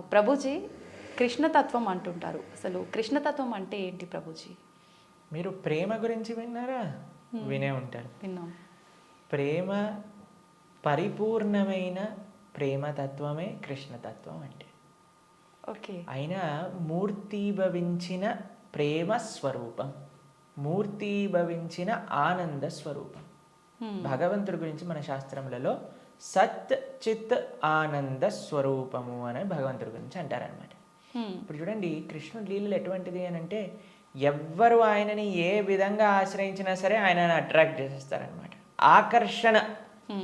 ప్రభుజీ కృష్ణతత్వం అంటుంటారు. అసలు కృష్ణతత్వం అంటే ఏంటి ప్రభుజీ? మీరు ప్రేమ గురించి విన్నారా? వినే ఉంటారు. విన్నాం. ప్రేమ పరిపూర్ణమైన ప్రేమతత్వమే కృష్ణతత్వం అంటే. ఓకే. అయినా మూర్తీభవించిన ప్రేమ స్వరూపం మూర్తీభవించిన ఆనంద స్వరూపం. భగవంతుడి గురించి మన శాస్త్రములలో సత్ చిత్ ఆనంద స్వరూపము అని భగవంతుడి గురించి అంటారనమాట ఇప్పుడు చూడండి కృష్ణుడి లీలలు ఎటువంటిది అని అంటే ఎవ్వరు ఆయనని ఏ విధంగా ఆశ్రయించినా సరే ఆయనని అట్రాక్ట్ చేసేస్తారనమాట ఆకర్షణ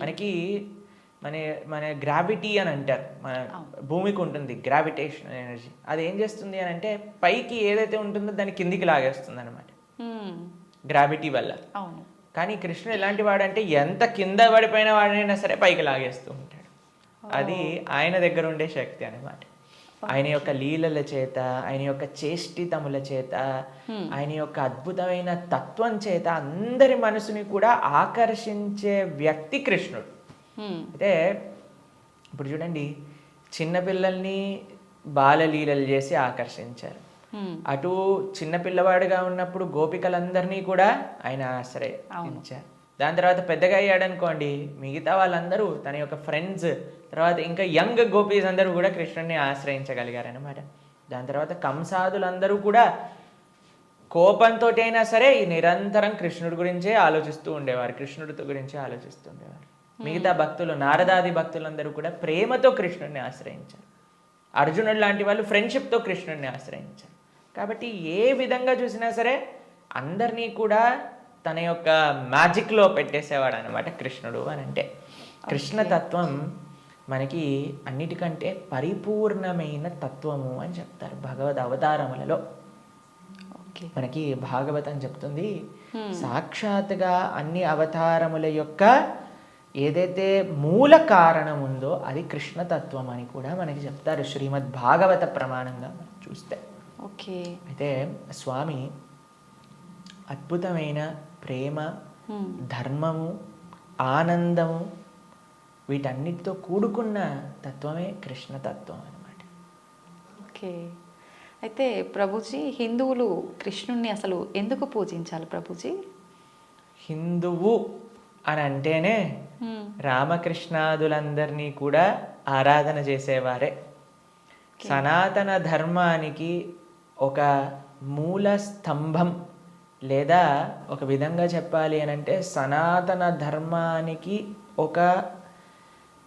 మనకి మన మన గ్రావిటీ అని అంటారు. మన భూమికి ఉంటుంది గ్రావిటేషన్ ఎనర్జీ. అది ఏం చేస్తుంది అని అంటే పైకి ఏదైతే ఉంటుందో దాన్ని కిందికి లాగేస్తుంది అనమాట గ్రావిటీ వల్ల. అవును. కానీ కృష్ణుడు ఎలాంటి వాడంటే ఎంత కింద పడిపోయిన వాడినైనా సరే పైకి లాగేస్తూ ఉంటాడు. అది ఆయన దగ్గర ఉండే శక్తి అనమాట ఆయన యొక్క లీలల చేత ఆయన యొక్క చేష్టితముల చేత ఆయన యొక్క అద్భుతమైన తత్వం చేత అందరి మనసుని కూడా ఆకర్షించే వ్యక్తి కృష్ణుడు. అయితే ఇప్పుడు చూడండి చిన్నపిల్లల్ని బాలలీలలు చేసి ఆకర్షించారు. అటు చిన్న పిల్లవాడుగా ఉన్నప్పుడు గోపికలందరినీ కూడా ఆయన ఆశ్రయించారు దాని తర్వాత పెద్దగా అయ్యాడనుకోండి మిగతా వాళ్ళందరూ తన యొక్క ఫ్రెండ్స్ తర్వాత ఇంకా యంగ్ గోపీస్ అందరూ కూడా కృష్ణుడిని ఆశ్రయించగలిగారనమాట దాని తర్వాత కంసాదులందరూ కూడా కోపంతో అయినా సరే నిరంతరం కృష్ణుడి గురించే ఆలోచిస్తూ ఉండేవారు కృష్ణుడి గురించే ఆలోచిస్తూ ఉండేవారు. మిగతా భక్తులు నారదాది భక్తులందరూ కూడా ప్రేమతో కృష్ణుడిని ఆశ్రయించారు. అర్జునుడు లాంటి వాళ్ళు ఫ్రెండ్షిప్తో కృష్ణుడిని ఆశ్రయించారు. కాబట్టి ఏ విధంగా చూసినా సరే అందరినీ కూడా తన యొక్క మ్యాజిక్లో పెట్టేసేవాడు అనమాట కృష్ణుడు అని అంటే కృష్ణతత్వం మనకి అన్నిటికంటే పరిపూర్ణమైన తత్వము అని చెప్తారు భగవద్ అవతారములలో. మనకి భాగవతం చెప్తుంది సాక్షాత్గా అన్ని అవతారముల యొక్క ఏదైతే మూల కారణం ఉందో అది కృష్ణతత్వం అని కూడా మనకి చెప్తారు శ్రీమద్ భాగవత ప్రమాణంగా చూస్తే. ఓకే. అయితే స్వామి అద్భుతమైన ప్రేమ ధర్మము ఆనందము వీటన్నిటితో కూడుకున్న తత్వమే కృష్ణతత్వం అనమాట ఓకే. అయితే ప్రభుజీ హిందువులు కృష్ణుణ్ణి అసలు ఎందుకు పూజించాలి ప్రభుజీ? హిందువు అని అంటేనే రామకృష్ణాదులందరినీ కూడా ఆరాధన చేసేవారే. సనాతన ధర్మానికి ఒక మూల స్తంభం లేదా ఒక విధంగా చెప్పాలి అని అంటే సనాతన ధర్మానికి ఒక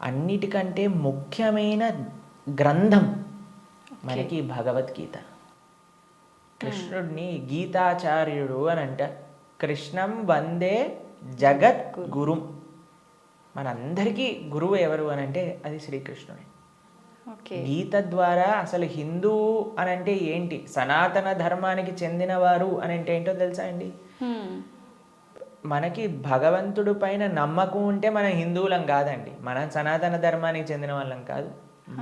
అన్నిటికంటే ముఖ్యమైన గ్రంథం మనకి భగవద్గీత. కృష్ణుడిని గీతాచార్యుడు అని అంటారు కృష్ణం వందే జగత్ గురుం మనందరికీ గురువు ఎవరు అని అంటే అది శ్రీకృష్ణుడే. గీత ద్వారా అసలు హిందూ అని అంటే ఏంటి? సనాతన ధర్మానికి చెందినవారు అని అంటే ఏంటో తెలుసా అండి? మనకి భగవంతుడు పైన నమ్మకం ఉంటే మన హిందువులం కాదండి. మన సనాతన ధర్మానికి చెందిన వాళ్ళం కాదు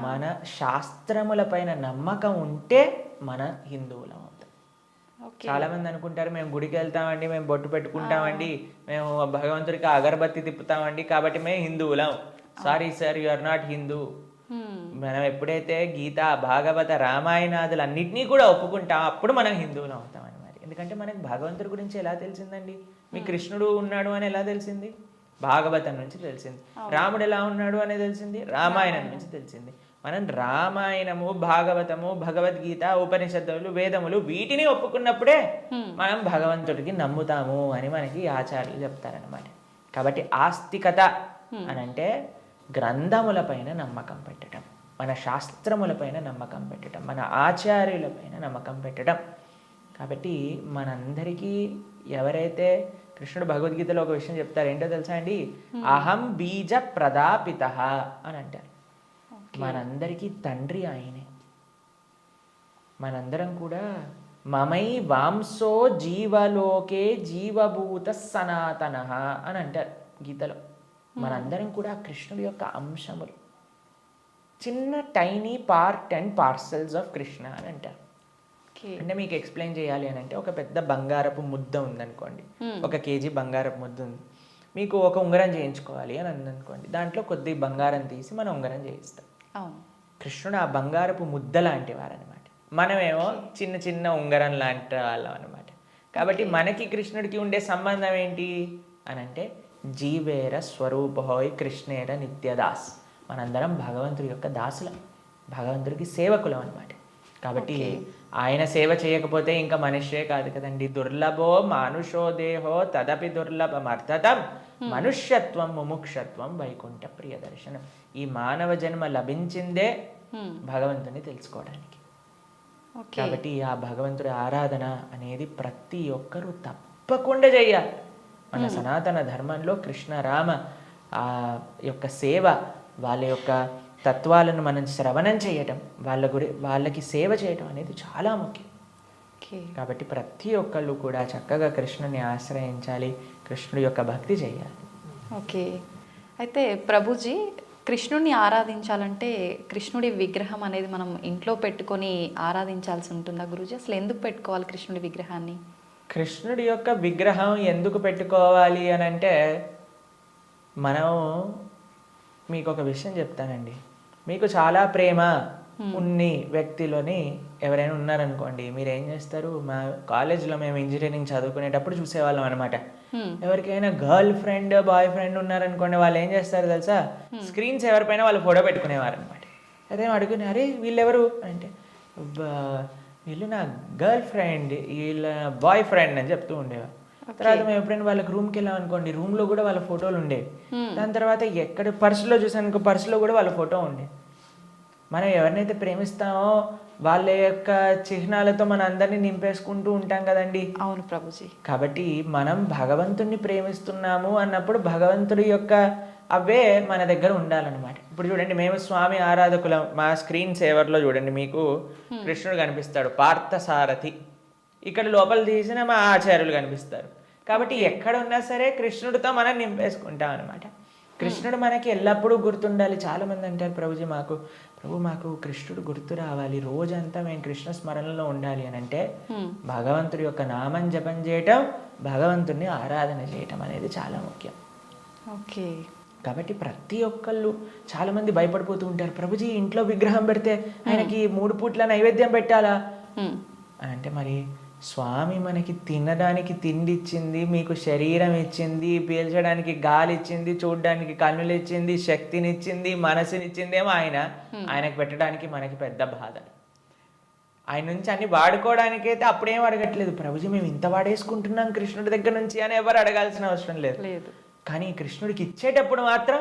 మన శాస్త్రముల పైన నమ్మకం ఉంటే మన హిందువులం అవుతాం. చాలా మంది అనుకుంటారు మేము గుడికి వెళ్తామండి మేము బొట్టు పెట్టుకుంటామండి మేము భగవంతుడికి అగరబత్తి తిప్పుతామండి కాబట్టి మేము హిందువులం. Sorry sir you are not Hindu మనం ఎప్పుడైతే గీత భాగవత రామాయణాదులు అన్నిటినీ కూడా ఒప్పుకుంటాం అప్పుడు మనం హిందువులం అవుతాం అనమాట ఎందుకంటే మనకి భగవంతుడి గురించి ఎలా తెలిసిందండి? మీ కృష్ణుడు ఉన్నాడు అని ఎలా తెలిసింది? భాగవతం నుంచి తెలిసింది. రాముడు ఎలా ఉన్నాడు అని తెలిసింది? రామాయణం నుంచి తెలిసింది. మనం రామాయణము భాగవతము భగవద్గీత ఉపనిషత్తులు వేదములు వీటిని ఒప్పుకున్నప్పుడే మనం భగవంతుడికి నమ్ముతాము అని మనకి ఆచార్యులు చెప్తారనమాట కాబట్టి ఆస్తికత అని అంటే గ్రంథములపైన నమ్మకం పెట్టడం మన శాస్త్రములపైన నమ్మకం పెట్టడం మన ఆచార్యులపైన నమ్మకం పెట్టడం. కాబట్టి మనందరికీ ఎవరైతే కృష్ణుడు భగవద్గీతలో ఒక విషయం చెప్తారు ఏంటో తెలుసా అండి? అహం బీజ ప్రదాపిత అని అంటారు. మనందరికీ తండ్రి ఆయనే. మనందరం కూడా మమై వాంసో జీవలోకే జీవభూత సనాతన అని అంటారు గీతలో. మనందరం కూడా కృష్ణుడి యొక్క అంశములు. చిన్న tiny part and parcels of Krishna అని అంటారు అంటే మీకు ఎక్స్ప్లెయిన్ చేయాలి అని అంటే ఒక పెద్ద బంగారపు ముద్ద ఉందనుకోండి. ఒక కేజీ బంగారపు ముద్ద ఉంది. మీకు ఒక ఉంగరం చేయించుకోవాలి అని అనుకోండి దాంట్లో కొద్ది బంగారం తీసి మనం ఉంగరం చేయిస్తాం. కృష్ణుడు ఆ బంగారపు ముద్ద లాంటి వారనమాట మనమేమో చిన్న చిన్న ఉంగరం లాంటి వాళ్ళం అనమాట కాబట్టి మనకి కృష్ణుడికి ఉండే సంబంధం ఏంటి? అని అంటే జీవేర స్వరూపహోయ్ కృష్ణేర నిత్యదాస్. మనందరం భగవంతుడి యొక్క దాసులం. భగవంతుడికి సేవకులం అనమాట కాబట్టి ఆయన సేవ చేయకపోతే ఇంకా మనిషే కాదు కదండి. దుర్లభో మానుషో దేహో తదపి దుర్లభమర్థతం మనుష్యత్వం ముముక్షత్వం వైకుంఠ ప్రియ దర్శనం. ఈ మానవ జన్మ లభించిందే. భగవంతుని తెలుసుకోవడానికి. కాబట్టి ఆ భగవంతుడి ఆరాధన అనేది ప్రతి ఒక్కరూ తప్పకుండా చేయాలి. మన సనాతన ధర్మంలో కృష్ణ రామ ఆ యొక్క సేవ వాళ్ళ యొక్క తత్వాలను మనం శ్రవణం చేయటం వాళ్ళ గురి వాళ్ళకి సేవ చేయటం అనేది చాలా ముఖ్యం. కాబట్టి ప్రతి ఒక్కళ్ళు కూడా చక్కగా కృష్ణుని ఆశ్రయించాలి కృష్ణుడి యొక్క భక్తి చేయాలి. ఓకే. అయితే ప్రభుజీ కృష్ణుడిని ఆరాధించాలంటే కృష్ణుడి విగ్రహం అనేది మనం ఇంట్లో పెట్టుకొని ఆరాధించాల్సి ఉంటుందా గురుజీ? అసలు ఎందుకు పెట్టుకోవాలి కృష్ణుడి విగ్రహాన్ని? కృష్ణుడి యొక్క విగ్రహం ఎందుకు పెట్టుకోవాలి అని అంటే మనం మీకు ఒక విషయం చెప్తానండి. మీకు చాలా ప్రేమ ఉన్ని వ్యక్తిలోని ఎవరైనా ఉన్నారనుకోండి మీరు ఏం చేస్తారు? మా కాలేజ్లో మేము ఇంజనీరింగ్ చదువుకునేటప్పుడు చూసేవాళ్ళం అనమాట. ఎవరికైనా గర్ల్ ఫ్రెండ్ బాయ్ ఫ్రెండ్ ఉన్నారనుకోండి వాళ్ళు ఏం చేస్తారు తెలుసా? స్క్రీన్స్ ఎవరిపైన వాళ్ళు ఫోటో పెట్టుకునేవారు అనమాట అదే అడుగునే అరే వీళ్ళెవరు? అంటే "బా- వీళ్ళు నా గర్ల్ ఫ్రెండ్ వీళ్ళ బాయ్ ఫ్రెండ్ అని చెప్తూ ఉండేవారు. తర్వాత మేము ఎప్పుడైనా వాళ్ళకి రూమ్కి వెళ్ళాం అనుకోండి రూమ్లో కూడా వాళ్ళ ఫోటోలు ఉండేవి దాని తర్వాత ఎక్కడ పర్సులో చూసాను పర్సులో కూడా వాళ్ళ ఫోటో ఉండే. మనం ఎవరినైతే ప్రేమిస్తామో వాళ్ళ యొక్క చిహ్నాలతో మన అందరినీ నింపేసుకుంటూ ఉంటాం కదండి. అవును ప్రభుజీ. కాబట్టి మనం భగవంతుణ్ణి ప్రేమిస్తున్నాము అన్నప్పుడు భగవంతుడి యొక్క అవే మన దగ్గర ఉండాలన్నమాట. ఇప్పుడు చూడండి మేము స్వామి ఆరాధకులం మా స్క్రీన్ సేవర్లో చూడండి మీకు కృష్ణుడు కనిపిస్తాడు పార్థసారథి. ఇక్కడ లోపల తీసిన మా ఆచార్యులు కనిపిస్తారు. కాబట్టి ఎక్కడ ఉన్నా సరే కృష్ణుడితో మనం నింపేసుకుంటాం అనమాట కృష్ణుడు మనకి ఎల్లప్పుడూ గుర్తుండాలి. చాలా మంది అంటారు ప్రభుజీ మాకు ప్రభు మాకు కృష్ణుడు గుర్తు రావాలి. రోజంతా మేము కృష్ణ స్మరణలో ఉండాలి అని అంటే. భగవంతుడి యొక్క నామం జపం చేయటం భగవంతుడిని ఆరాధన చేయటం అనేది చాలా ముఖ్యం. ఓకే. కాబట్టి ప్రతి ఒక్కళ్ళు చాలా మంది భయపడిపోతూ ఉంటారు ప్రభుజీ ఇంట్లో విగ్రహం పెడితే ఆయనకి మూడు పూట్ల నైవేద్యం పెట్టాలా? అంటే మరి స్వామి మనకి తినడానికి తిండి ఇచ్చింది మీకు శరీరం ఇచ్చింది పీల్చడానికి గాలి ఇచ్చింది చూడడానికి కన్నులు ఇచ్చింది శక్తిని ఇచ్చింది మనసునిచ్చింది ఏమో ఆయన. ఆయనకు పెట్టడానికి మనకి పెద్ద బాధ. ఆయన నుంచి అన్ని వాడుకోవడానికి అయితే అప్పుడేం అడగట్లేదు. ప్రభుజీ మేము ఇంత వాడేసుకుంటున్నాం కృష్ణుడి దగ్గర నుంచి అని ఎవరు అడగాల్సిన అవసరం లేదు. లేదు. కానీ కృష్ణుడికి ఇచ్చేటప్పుడు మాత్రం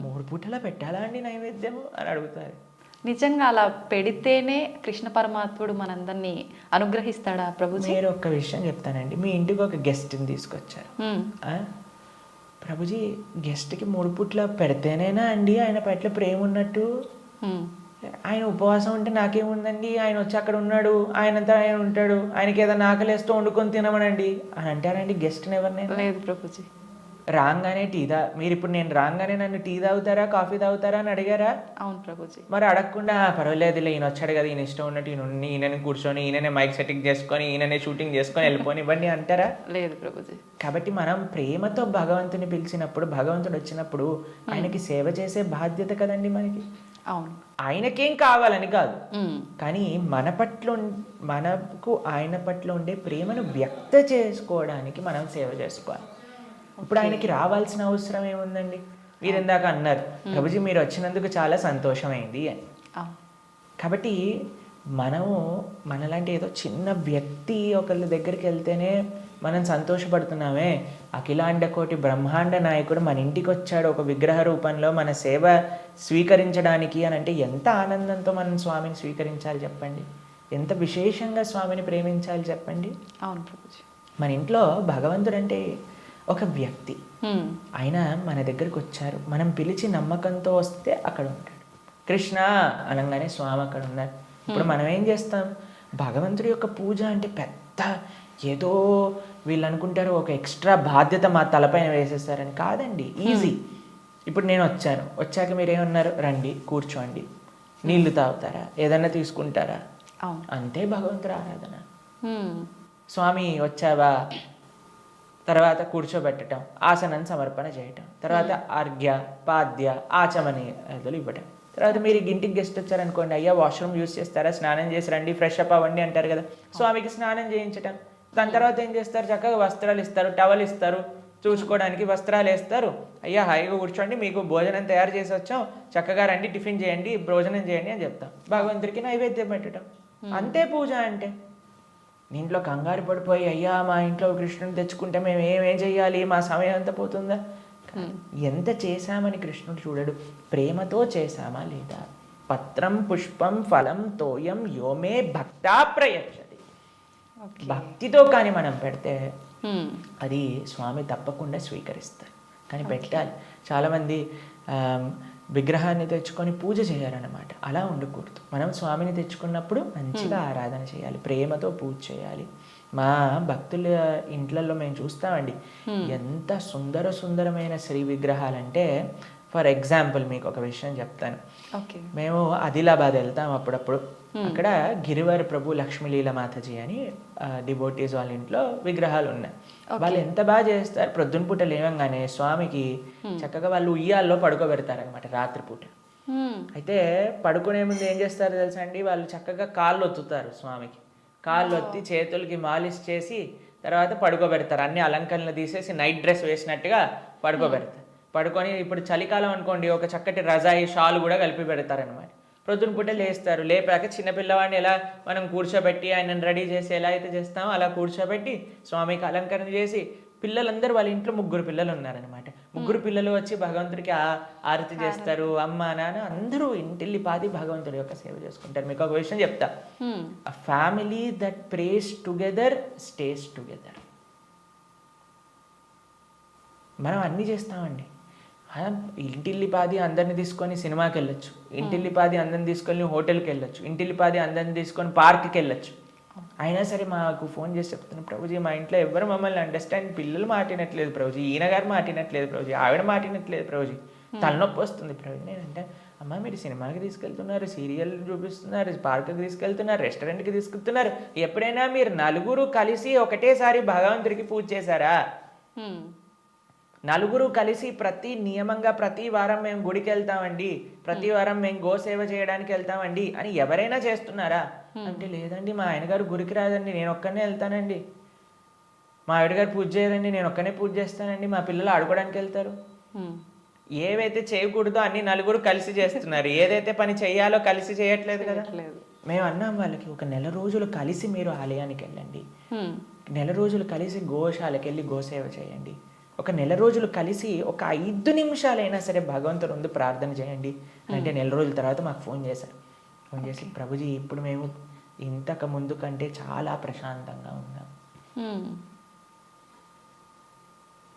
మూడు పూటలా పెట్టాలా అండి నైవేద్యము అని అడుగుతారు నిజంగా అలా పెడితేనే కృష్ణ పరమాత్ముడు మనందరినీ అనుగ్రహిస్తాడా ప్రభుజీ? మీరు ఒక్క విషయం చెప్తానండి. మీ ఇంటికి ఒక గెస్ట్ని తీసుకొచ్చారు? ప్రభుజీ గెస్ట్కి మూడు పుట్ల పెడితేనేనా అండి? ఆయన పట్ల ప్రేమ ఉన్నట్టు. ఆయన ఉపవాసం ఉంటే నాకేముందండి? ఆయన వచ్చి అక్కడ ఉన్నాడు. ఆయనంతా ఆయన ఉంటాడు. ఆయనకి ఏదైనా ఆకలేస్తూ వండుకొని తినమనండి. అని అంటారండి గెస్ట్ని ఎవరినైనా? లేదు ప్రభుజీ. రాగానే టీ తా మీరు ఇప్పుడు నేను రాగానే నన్ను టీ తాగుతారా కాఫీ తాగుతారా అని అడిగారా? అవును ప్రభుజీ. మరి అడగకుండా "ఆ, పర్వాలేదులే ఈయన వచ్చాడు కదా ఈయన ఇష్టం ఉన్నట్టు ఈయన ఉండి ఈయనని కూర్చొని ఈయననే మైక్ సెట్టింగ్ చేసుకొని ఈయననే షూటింగ్ చేసుకొని వెళ్ళిపోని ఇవ్వండి అంటారా? లేదు ప్రభుజీ. కాబట్టి మనం ప్రేమతో భగవంతుని పిలిచినప్పుడు భగవంతుడు వచ్చినప్పుడు ఆయనకి సేవ చేసే బాధ్యత కదండి మనకి. అవును. ఆయనకేం కావాలని కాదు. కానీ మన పట్ల మనకు ఆయన పట్ల ఉండే ప్రేమను వ్యక్త చేసుకోవడానికి మనం సేవ చేసుకోవాలి. ఇప్పుడు ఆయనకి రావాల్సిన అవసరం ఏముందండి? మీరు ఇందాక అన్నారు ప్రభుజీ మీరు వచ్చినందుకు చాలా సంతోషమైంది అని. కాబట్టి మనము మనలాంటి ఏదో చిన్న వ్యక్తి ఒకళ్ళ దగ్గరికి వెళ్తేనే మనం సంతోషపడుతున్నామే. అఖిలాండ కోటి బ్రహ్మాండ నాయకుడు మన ఇంటికి వచ్చాడు ఒక విగ్రహ రూపంలో మన సేవ స్వీకరించడానికి అని అంటే ఎంత ఆనందంతో మనం స్వామిని స్వీకరించాలి చెప్పండి? ఎంత విశేషంగా స్వామిని ప్రేమించాలి చెప్పండి? అవును ప్రభుజీ. మన ఇంట్లో భగవంతుడు అంటే ఒక వ్యక్తి. ఆయన మన దగ్గరికి వచ్చారు. మనం పిలిచి నమ్మకంతో వస్తే అక్కడ ఉంటాడు. కృష్ణ అనగానే స్వామి అక్కడ ఉన్నారు. ఇప్పుడు మనం ఏం చేస్తాం? భగవంతుడి యొక్క పూజ అంటే పెద్ద ఏదో వీళ్ళు అనుకుంటారు ఒక ఎక్స్ట్రా బాధ్యత మా తలపైన వేసేస్తారని కాదండి. ఈజీ. ఇప్పుడు నేను వచ్చాను. వచ్చాక మీరు ఏమన్నారు రండి కూర్చోండి. నీళ్ళు తాగుతారా? ఏదన్నా తీసుకుంటారా? అంతే భగవంతుడి ఆరాధన. స్వామి వచ్చావా? తర్వాత కూర్చోబెట్టడం ఆసనం సమర్పణ చేయటం తర్వాత అర్ఘ్య పాద్య ఆచమని అదులు ఇవ్వటం. తర్వాత మీరు ఇంటికి గెస్ట్ వచ్చారనుకోండి అయ్యా వాష్రూమ్ యూస్ చేస్తారా? స్నానం చేసి రండి ఫ్రెష్ అప్ అవ్వండి అంటారు కదా. స్వామికి స్నానం చేయించటం. దాని తర్వాత ఏం చేస్తారు? చక్కగా వస్త్రాలు ఇస్తారు టవల్ ఇస్తారు. చూసుకోవడానికి వస్త్రాలు వేస్తారు. అయ్యా హాయిగా కూర్చోండి మీకు భోజనం తయారు చేసి వచ్చాం. చక్కగా రండి టిఫిన్ చేయండి భోజనం చేయండి అని చెప్తాం. భగవంతుడికి నైవేద్యం పెట్టడం అంతే పూజ అంటే. నీ ఇంట్లో కంగారు పడిపోయి అయ్యా మా ఇంట్లో కృష్ణుని తెచ్చుకుంటే మేము ఏమేం చెయ్యాలి? మా సమయం అంతా పోతుందా? ఎంత చేశామని కృష్ణుడు చూడడు. ప్రేమతో చేశామా లేదా? పత్రం పుష్పం ఫలం తోయం యోమే భక్తా ప్రయచ్చది భక్తితో కానీ మనం పెడితే. అది స్వామి తప్పకుండా స్వీకరిస్తారు. కానీ పెట్టాలి. చాలామంది విగ్రహాన్ని తెచ్చుకొని పూజ చేయాలన్నమాట. అలా ఉండకూడదు. మనం స్వామిని తెచ్చుకున్నప్పుడు మంచిగా ఆరాధన చేయాలి ప్రేమతో పూజ చేయాలి. మా భక్తుల ఇంట్లలో మేము చూస్తామండి. ఎంత సుందర సుందరమైన శ్రీ విగ్రహాలంటే ఫర్ ఎగ్జాంపుల్ మీకు ఒక విషయం చెప్తాను. ఓకే. మేము ఆదిలాబాద్ వెళ్తాం అప్పుడప్పుడు. అక్కడ గిరివర్ ప్రభు లక్ష్మీలీల మాతాజీ అని డివోటీస్ వాళ్ళ ఇంట్లో విగ్రహాలు ఉన్నాయి. వాళ్ళు ఎంత బాగా చేస్తారు? ప్రొద్దున పూట లేవంగానే స్వామికి చక్కగా వాళ్ళు ఉయ్యాల్లో పడుకోబెడతారనమాట రాత్రిపూట. Hmm. అయితే పడుకునే ముందు ఏం చేస్తారో తెలుసా అండి? వాళ్ళు చక్కగా కాళ్ళు ఒత్తుతారు స్వామికి. కాళ్ళు ఒత్తి చేతులకి మాలిష్ చేసి తర్వాత పడుకోబెడతారు. అన్ని అలంకరణలు తీసేసి నైట్ డ్రెస్ వేసినట్టుగా పడుకోబెడతారు. పడుకొని ఇప్పుడు చలికాలం అనుకోండి ఒక చక్కటి రజాయి షాల్ కూడా కలిపి పెడతారనమాట ప్రొద్దున పూట లేస్తారు. లేపాక చిన్న పిల్లవాడిని ఎలా మనం కూర్చోబెట్టి ఆయనను రెడీ చేసి ఎలా అయితే చేస్తామో అలా కూర్చోబెట్టి స్వామికి అలంకరణ చేసి పిల్లలందరూ వాళ్ళ ఇంట్లో ముగ్గురు పిల్లలు ఉన్నారనమాట ముగ్గురు పిల్లలు వచ్చి భగవంతుడికి ఆ- ఆరతి చేస్తారు అమ్మ నాన్న అందరూ ఇంటిల్లి పాది భగవంతుడి యొక్క సేవ చేసుకుంటారు. మీకు ఒక విషయం చెప్తా. Family that prays together stays together మనం అన్నీ చేస్తామండి. ఆ, ఇంటిల్లి పాది అందరిని తీసుకొని సినిమాకి వెళ్ళొచ్చు ఇంటిల్లి పాది అందరిని తీసుకొని హోటల్కి వెళ్ళొచ్చు ఇంటిల్లి పాది అందరిని తీసుకొని పార్క్కి వెళ్ళొచ్చు అయినా సరే మాకు ఫోన్ చేసి చెప్తున్నాను ప్రభుజీ మా ఇంట్లో ఎవరు మమ్మల్ని అండర్స్టాండ్. పిల్లలు మాటినట్లేదు ప్రభుజీ ఈయన గారు మాటినట్లేదు ప్రభుజీ ఆవిడ మాటినట్లేదు ప్రభుజీ. తలనొప్పి వస్తుంది ప్రభుజీ. నేనంటే అమ్మ మీరు సినిమాకి తీసుకెళ్తున్నారు సీరియల్ చూపిస్తున్నారు పార్క్కి తీసుకెళ్తున్నారు రెస్టారెంట్కి తీసుకెళ్తున్నారు. ఎప్పుడైనా మీరు నలుగురు కలిసి ఒకటేసారి భగవంతుడికి పూజ చేశారా. నలుగురు కలిసి ప్రతి నియమంగా ప్రతి వారం మేము గుడికి వెళ్తామండి ప్రతి వారం మేము గోసేవ చేయడానికి వెళ్తామండి అని ఎవరైనా చేస్తున్నారా? అంటే లేదండి మా ఆయన గారు గుడికి రాదండి నేను ఒక్కనే వెళ్తానండి. మా ఆవిడ గారు పూజ చేయరండి నేను ఒక్కనే పూజ చేస్తానండి మా పిల్లలు ఆడుకోవడానికి వెళ్తారు. ఏవైతే చేయకూడదో అన్ని నలుగురు కలిసి చేస్తున్నారు. ఏదైతే పని చేయాలో కలిసి చేయట్లేదు కదా? మేము అన్నాం వాళ్ళకి ఒక నెల రోజులు కలిసి మీరు ఆలయానికి వెళ్ళండి. నెల రోజులు కలిసి గోశాలకు వెళ్ళి గోసేవ చేయండి. ఒక నెల రోజులు కలిసి ఒక ఐదు నిమిషాలైనా సరే భగవంతుడు ముందు ప్రార్థన చేయండి. అంటే నెల రోజుల తర్వాత మాకు ఫోన్ చేశారు. ఫోన్ చేసి ప్రభుజీ ఇప్పుడు మేము ఇంతకు ముందు కంటే చాలా ప్రశాంతంగా ఉన్నాం. Hmm.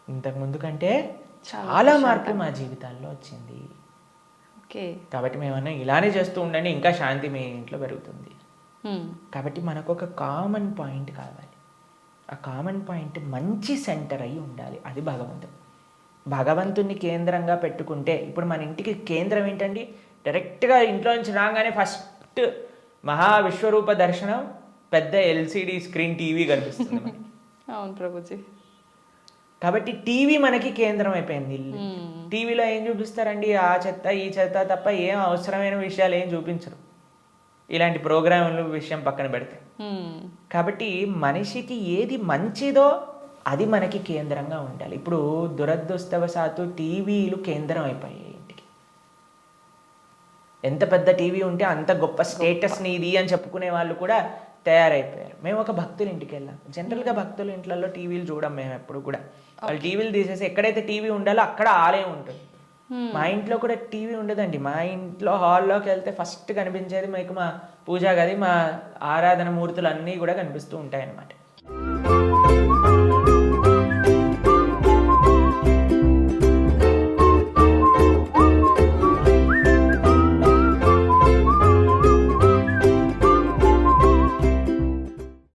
ఇంతకు ముందు కంటే చాలా మార్పు మా జీవితాల్లో వచ్చింది. ఓకే. కాబట్టి మేమన్నా ఇలానే చేస్తూ ఉండండి ఇంకా శాంతి మీ ఇంట్లో పెరుగుతుంది. Hmm. కాబట్టి మనకు ఒక కామన్ పాయింట్ కావాలి. ఆ కామన్ పాయింట్ మంచి సెంటర్ అయి ఉండాలి. అది భగవంతుడు. భగవంతుని కేంద్రంగా పెట్టుకుంటే ఇప్పుడు మన ఇంటికి కేంద్రం ఏంటండి? డైరెక్ట్గా ఇంట్లో నుంచి రాగానే ఫస్ట్ మహా విశ్వరూప దర్శనం పెద్ద ఎల్సిడి స్క్రీన్ టీవీ కనిపిస్తుంది మనకి. అవును ప్రభుజీ. కాబట్టి టీవీ మనకి కేంద్రం అయిపోయింది. టీవీలో ఏం చూపిస్తారండి? ఆ చెత్త ఈ చెత్త తప్ప ఏం అవసరమైన విషయాలు ఏం చూపించరు. ఇలాంటి ప్రోగ్రాములు విషయం పక్కన పెడితే. కాబట్టి మనిషికి ఏది మంచిదో అది మనకి కేంద్రంగా ఉండాలి. ఇప్పుడు దురదృష్టవశాత్తు టీవీలు కేంద్రం అయిపోయాయి ఇంటికి. ఎంత పెద్ద టీవీ ఉంటే అంత గొప్ప స్టేటస్ నీది అని చెప్పుకునే వాళ్ళు కూడా తయారైపోయారు. మేము ఒక భక్తుల ఇంటికి వెళ్ళాం. జనరల్గా భక్తుల ఇంట్లలో టీవీలు చూడం మేము ఎప్పుడు కూడా. వాళ్ళు టీవీలు తీసేసి ఎక్కడైతే టీవీ ఉండాలో అక్కడ ఆలయం ఉంటుంది. Hmm. మా ఇంట్లో కూడా టీవీ ఉండదండి. మా ఇంట్లో హాల్లోకి వెళ్తే ఫస్ట్ కనిపించేది మీకు మా పూజా గది మా ఆరాధన మూర్తులు అన్నీ కూడా కనిపిస్తూ ఉంటాయి అన్నమాట